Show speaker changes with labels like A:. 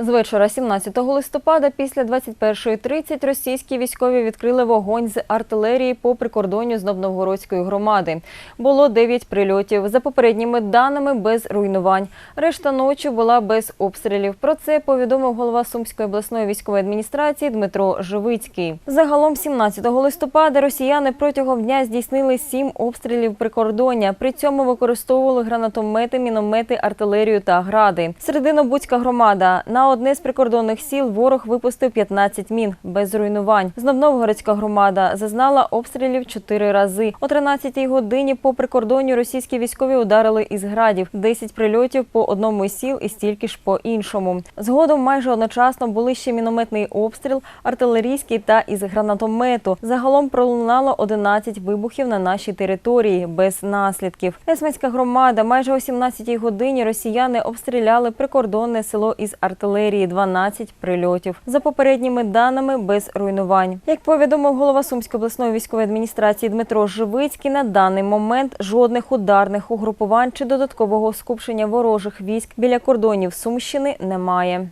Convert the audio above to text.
A: З вечора 17 листопада після 21.30 російські військові відкрили вогонь з артилерії по прикордонню з Новгородської громади. Було 9 прильотів. За попередніми даними без руйнувань. Решта ночі була без обстрілів. Про це повідомив голова Сумської обласної військової адміністрації Дмитро Живицький. Загалом 17 листопада росіяни протягом дня здійснили 7 обстрілів прикордоння. При цьому використовували гранатомети, міномети, артилерію та гради. Серединобудська громада на одне з прикордонних сіл ворог випустив 15 мін без руйнувань. Знов-Новгородська громада зазнала обстрілів 4 рази. О 13-й годині по прикордонню російські військові ударили із градів. 10 прильотів по одному із сіл і стільки ж по іншому. Згодом майже одночасно були ще мінометний обстріл, артилерійський та із гранатомету. Загалом пролунало 11 вибухів на нашій території без наслідків. Есменська громада майже о 17-й годині росіяни обстріляли прикордонне село із артилерії 12 прильотів. За попередніми даними без руйнувань. Як повідомив голова Сумської обласної військової адміністрації Дмитро Живицький, на даний момент жодних ударних угрупувань чи додаткового скупчення ворожих військ біля кордонів Сумщини немає.